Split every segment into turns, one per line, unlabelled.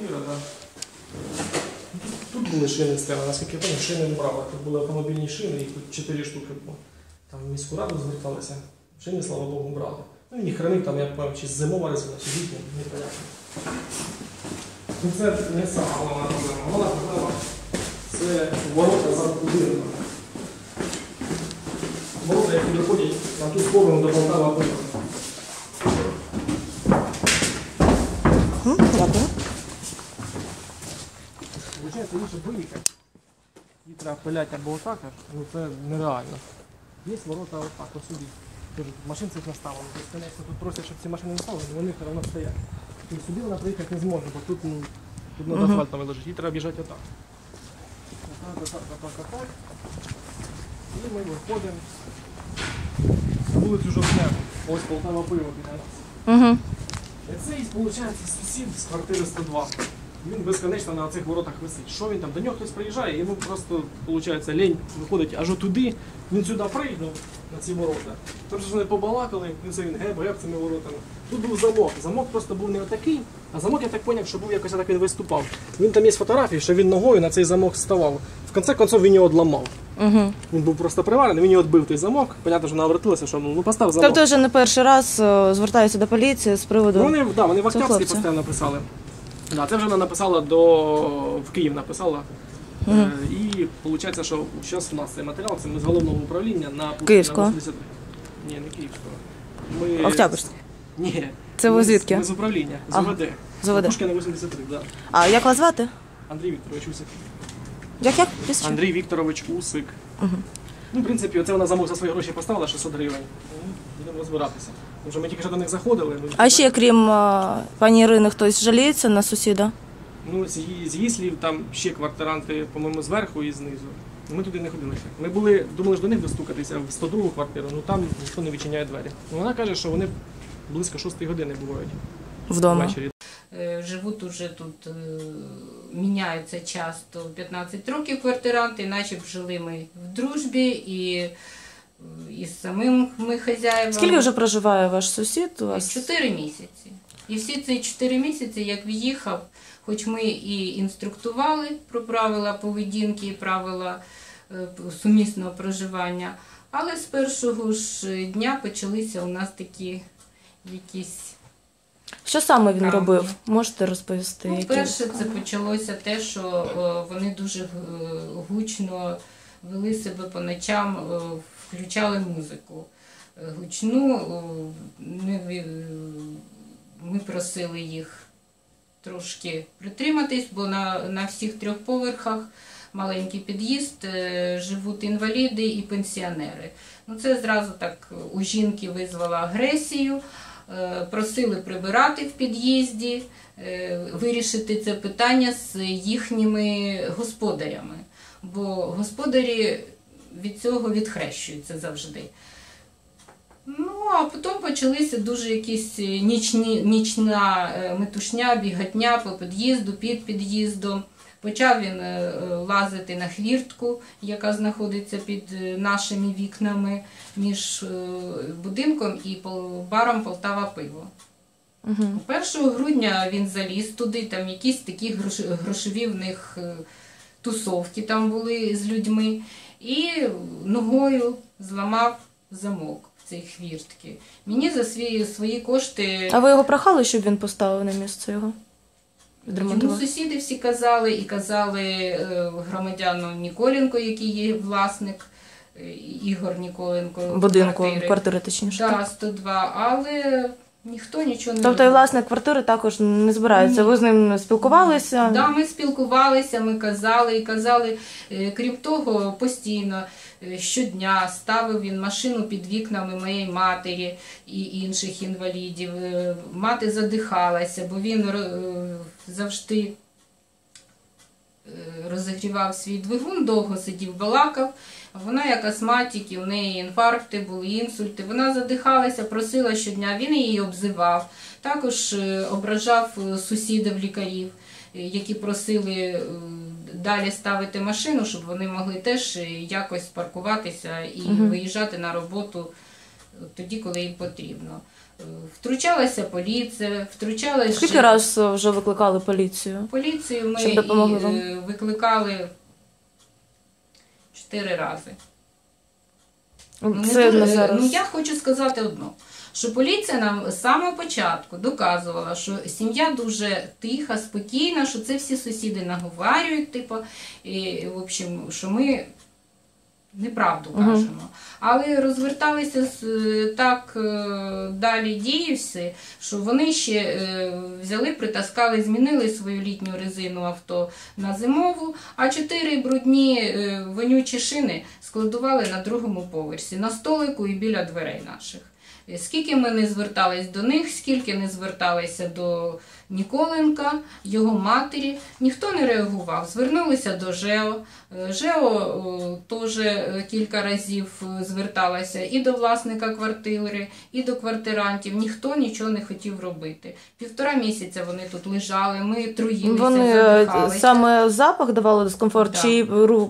квартира, так. Тут були шини стояли, наскільки я пам'ятаю, шини не брали. Тут були автомобільні шини, їх тут 4 штуки було. Там в міську раду зверталися, шини, слава Богу, брали. Ну і хранив там, я пам'ятаю, чи зимова резина, чи літня, непонятно. Ну це не сама головна проблема. Головна проблема це ворота за будинком. Ворота, які виходять на ту сторону до Полтава Пива. Лучше виїхати. І треба пиляти або отак, ну це нереально. Є ворота отак, ось сюди. Машин цих наставили. Безконечно тут просять, щоб ці машини не ставили, але вони все одно стоять. І сюди вона приїхати не зможе, бо тут, ну, тут над
Мгм.
асфальтом лежить. Їй треба біжати отак. Отак, отак, отак, отак. І ми виходимо на вулицю Жовтневу. Ось Полтава пиво нас.
Угу.
Це і виходить сусід з квартири 102. Він безконечно на цих воротах висить. Що він там? До нього хтось приїжджає, йому просто виходить лінь виходить аж туди. Він сюди прийняв на ці ворота. Тому що вони побалакали, він це він геб, геб цими воротами. Тут був замок. Замок просто був не отакий, а замок я так зрозумів, що був якось так він виступав. Він там є фотографії, що він ногою на цей замок ставав. В кінці концов він його одламав.
Угу.
Він був просто приварений, він його відбив той замок. Понятно, що вона обратилася, що ну постав замок.
Тобто вже не перший раз е, звертаються до поліції з приводу.
Ну, вони, да, вони в Октябрьській постійно написали. Да, це вже вона написала до в Київ написала. Е, і виходить, що зараз у нас цей матеріал, це ми з головного управління на Пушкіна
Київського?
83. Ні, не Київського. Ми...
Октябрьський.
Ні.
Це ви
ми з-
звідки?
Ми з управління, з
Ага.
ОВД.
З ОВД.
Пушкіна 83, да.
А як вас звати?
Андрій Вікторович Усик.
Як як? Прізвище?
Андрій Вікторович Усик.
Мгм.
Ну, в принципі, це вона замок за свої гроші поставила 600 гривень. Ну, Будемо розбиратися. Тому що ми тільки що до них заходили. ми-
А ще крім е, пані Ірини, хтось жаліється на сусіда?
Ну, з її, з її слів, там ще квартиранти, по-моєму, зверху і знизу. Ми туди не ходили ще. Ми були, думали ж до них достукатися в 102 квартиру, ну там ніхто не відчиняє двері. Ну, вона каже, що вони близько 6 години бувають
Вдома.
ввечері.
Е, Живуть уже тут, е, міняються часто 15 років квартиранти, наче б жили ми в дружбі і, е, і з самим ми хазяївами.
Скільки вже проживає ваш сусід у вас?
Чотири місяці. І всі ці чотири місяці, як в'їхав, хоч ми і інструктували про правила поведінки і правила е, сумісного проживання, але з першого ж дня почалися у нас такі якісь.
Що саме він робив? Можете розповісти?
Ну, перше, це почалося те, що е, вони дуже е, гучно вели себе по ночам, включали музику. Е, Гучну е, ми, просили їх трошки притриматись, бо на, на всіх трьох поверхах маленький під'їзд, е, живуть інваліди і пенсіонери. Ну, це зразу так у жінки визвало агресію. Просили прибирати в під'їзді, вирішити це питання з їхніми господарями, бо господарі від цього відхрещуються завжди. Ну, а потім почалися дуже якісь нічні, нічна е, метушня, бігатня по під'їзду, під під'їздом. Почав він е, е, лазити на хвіртку, яка знаходиться під е, нашими вікнами між е, будинком і баром Полтава пиво.
Мгм.
1 грудня він заліз туди, там якісь такі грошові в них е, тусовки там були з людьми, і ногою зламав замок цієї хвіртки. Мені за свої, свої кошти
А ви його прохали, щоб він поставив на місце його?
йому сусіди всі казали, і казали е, громадяну Ніколенко, який є власник, е, Ігор Ніколенко.
Будинку,
квартири.
квартири точніше.
Да,
так?
102, але ніхто нічого не
Тобто і власник квартири також не збирається.
Ні.
Ви з ним спілкувалися?
Да, ми спілкувалися, ми казали і казали. Е, Крім того, постійно е, щодня ставив він машину під вікнами моєї матері і інших інвалідів. Е, Мати задихалася, бо він е, завжди е, розігрівав свій двигун, довго сидів, балакав. Вона як астматик, і у неї інфаркти були, інсульти. Вона задихалася, просила щодня, він її обзивав. Також е, ображав е, сусідів лікарів, е, які просили далі ставити машину, щоб вони могли теж якось паркуватися і виїжджати на роботу тоді, коли їм потрібно. Втручалася поліція, втручалася
Скільки раз е, вже викликали поліцію?
поліцію. Ми і, викликали чотири рази. Ну,
Це
ну,
зараз.
ну я хочу сказати одно. Що поліція нам з самого початку доказувала, що сім'я дуже тиха, спокійна, що це всі сусіди наговарюють, типу, і, в общем, що ми неправду кажемо. Але розверталися е, так е, далі дії всі, що вони ще е, взяли, притаскали, змінили свою літню резину авто на зимову, а чотири брудні вонючі шини складували на другому поверсі, на столику і біля дверей наших. Скільки ми не звертались до них, скільки не зверталися до Ніколенка, його матері, ніхто не реагував. Звернулися до ЖЕО. Е, ЖЕО теж е, кілька разів е, зверталася і до власника квартири, і до квартирантів. Ніхто нічого не хотів робити. Півтора місяця вони тут лежали, ми труїлися,
Вони е,
задихалися.
саме запах давали дискомфорт,
Да.
чи ру-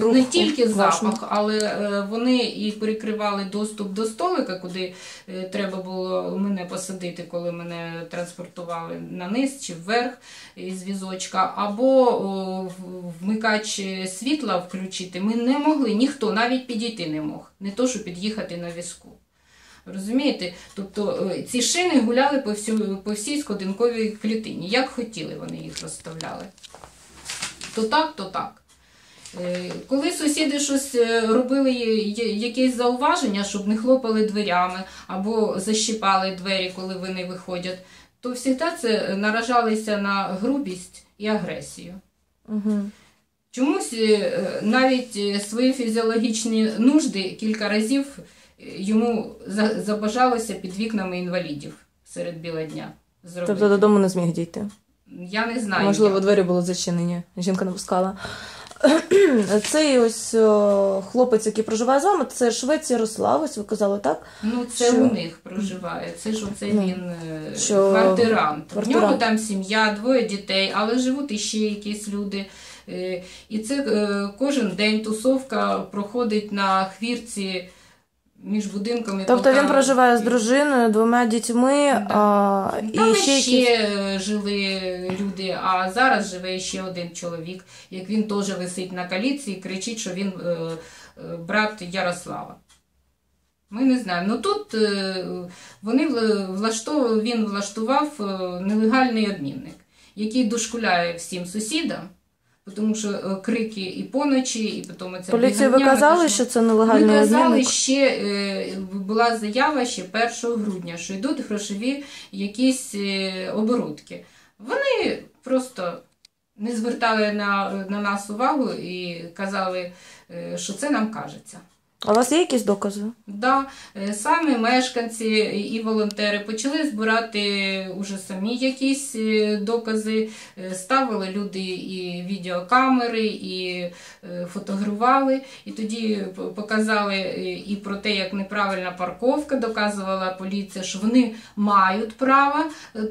рух
Не тільки запах, але е, вони і перекривали доступ до столика, куди е, треба було мене посадити, коли мене транспортували на низ чи вверх із візочка, або вмикач світла включити. Ми не могли, ніхто навіть підійти не мог, не то, що під'їхати на візку. Розумієте? Тобто е, ці шини гуляли по, всю, по всій сходинковій клітині. Як хотіли, вони їх розставляли. То так, то так. Е, Коли сусіди щось е, робили якесь зауваження, щоб не хлопали дверями або защіпали двері, коли вони виходять, то завжди це наражалися на грубість і агресію.
Мгм.
Чомусь е, навіть е, свої фізіологічні нужди кілька разів е, йому забажалося під вікнами інвалідів серед біла дня. Зробити.
Тобто додому не зміг дійти.
Я не знаю.
Можливо,
як.
двері були зачинені. Жінка не пускала. Цей ось о, хлопець, який проживає з вами, це швець Ярослав, ось ви казали, так?
Ну, це
Що?
у них проживає. Це ж оце
Ну,
він е,
що
квартирант. В
квартирант.
нього там сім'я, двоє дітей, але живуть іще якісь люди. Е, І це е, кожен день тусовка проходить на хвірці між будинками.
Тобто він проживає з дружиною, двома дітьми,
Да.
а,
Там
і ще
ще
якісь...
жили люди, а зараз живе ще один чоловік, як він теж висить на каліці і кричить, що він е, е, брат Ярослава. Ми не знаємо. Ну тут е, вони вла- влаштов... він влаштував е, нелегальний обмінник, який дошкуляє всім сусідам, тому що е, крики і поночі, і потім це
Поліції ви казали, що це нелегальний
Ми казали
обмінник?
ще е, була заява ще 1 грудня, що йдуть грошові якісь е, оборудки. Вони просто не звертали на, на нас увагу і казали, що це нам кажеться.
А у вас є якісь докази?
Да, е, саме мешканці і волонтери почали збирати уже самі якісь е, докази. Е, Ставили люди і відеокамери, і фотографували. І тоді показали і про те, як неправильна парковка, доказувала поліція, що вони мають право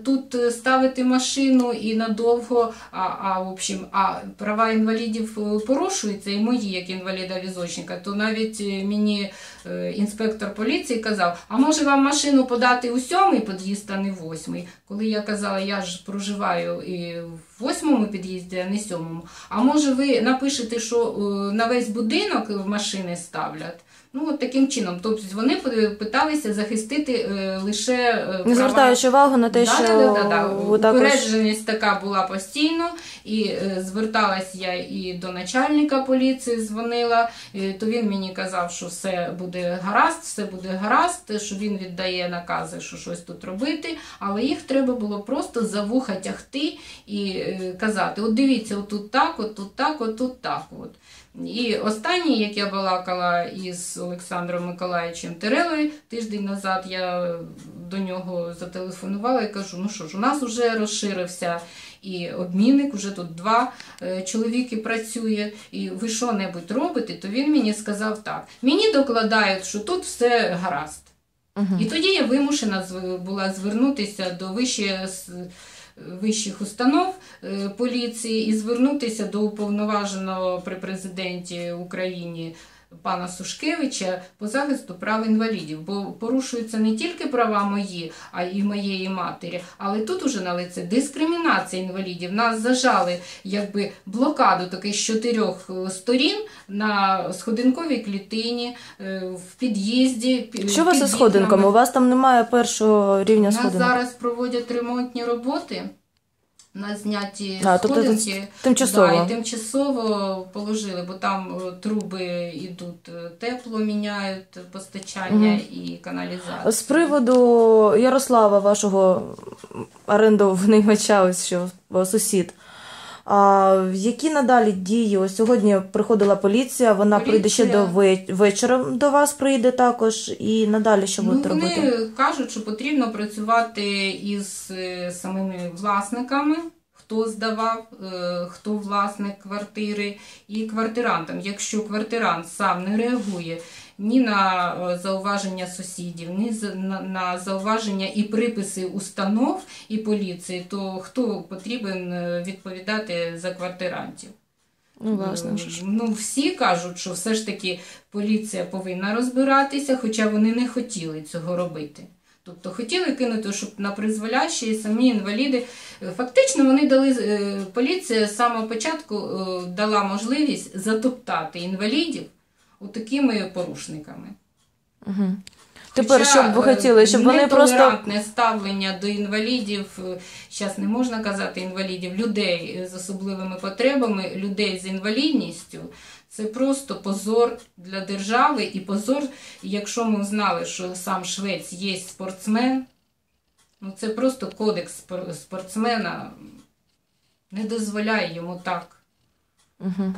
тут ставити машину і надовго. А, а, в общем, а права інвалідів порушуються, і мої, як інваліда-візочника, то навіть мені е, інспектор поліції казав: а може вам машину подати у сьомий під'їзд, а не восьмий? Коли я казала, я ж проживаю і в восьмому під'їзді, а не сьомому. А може ви напишете, що е, на весь будинок машини ставлять? Ну, от таким чином. Тобто вони питалися захистити е, лише е,
Не звертаючи увагу на те,
Да,
що
да, да. Упередженість така була постійно, і е, зверталась я і до начальника поліції, дзвонила, е, то він мені казав, що все буде гаразд, все буде гаразд, що він віддає накази, що щось тут робити, але їх треба було просто за вуха тягти і е, казати: от дивіться, отут так, отут так, отут так. От. І останній, як я балакала із Олександром Миколаївичем Терелою. Тиждень назад, я до нього зателефонувала і кажу: ну що ж, у нас вже розширився і обмінник, уже тут два е, чоловіки працює, і ви що-небудь робите, то він мені сказав так: мені докладають, що тут все гаразд. І тоді я вимушена була звернутися до вище, вищих установ е, поліції і звернутися до уповноваженого при президенті України пана Сушкевича по захисту прав інвалідів, бо порушуються не тільки права мої, а й моєї матері, але тут уже на лице дискримінація інвалідів. Нас зажали якби блокаду таких чотирьох е, сторін на сходинковій клітині, е, в під'їзді.
Що у вас із сходинками? У вас там немає першого рівня
У нас зараз проводять ремонтні роботи. На зняті
А, тобто це тимчасово.
Да, і тимчасово положили, бо там е, труби йдуть, е, тепло міняють, постачання
Мгм.
і каналізацію.
З приводу Ярослава, вашого орендованимача, ось що сусід. А, які надалі дії? Ось сьогодні приходила поліція, вона прийде ще до
Поліція.
вечора до вас прийде також, і надалі що
Ну,
будете
вони
робити?
кажуть, що потрібно працювати із е, самими власниками, хто здавав, е, хто власник квартири, і квартирантам. Якщо квартирант сам не реагує ні на е, зауваження сусідів, ні на, зауваження і приписи установ і поліції, то хто потрібен е, відповідати за квартирантів?
Ну, власне.
Е. Ну, всі кажуть, що все ж таки поліція повинна розбиратися, хоча вони не хотіли цього робити. Тобто хотіли кинути, щоб на призволяще і самі інваліди. Фактично вони дали поліція з самого початку дала можливість затоптати інвалідів такими порушниками.
Угу. Тепер, що б ви
е,
хотіли, щоб вони просто
нетолерантне ставлення до інвалідів, зараз не можна казати інвалідів, людей з особливими потребами, людей з інвалідністю. Це просто позор для держави і позор, якщо ми знали, що сам швець є спортсмен, ну це просто кодекс спортсмена не дозволяє йому так.
Угу.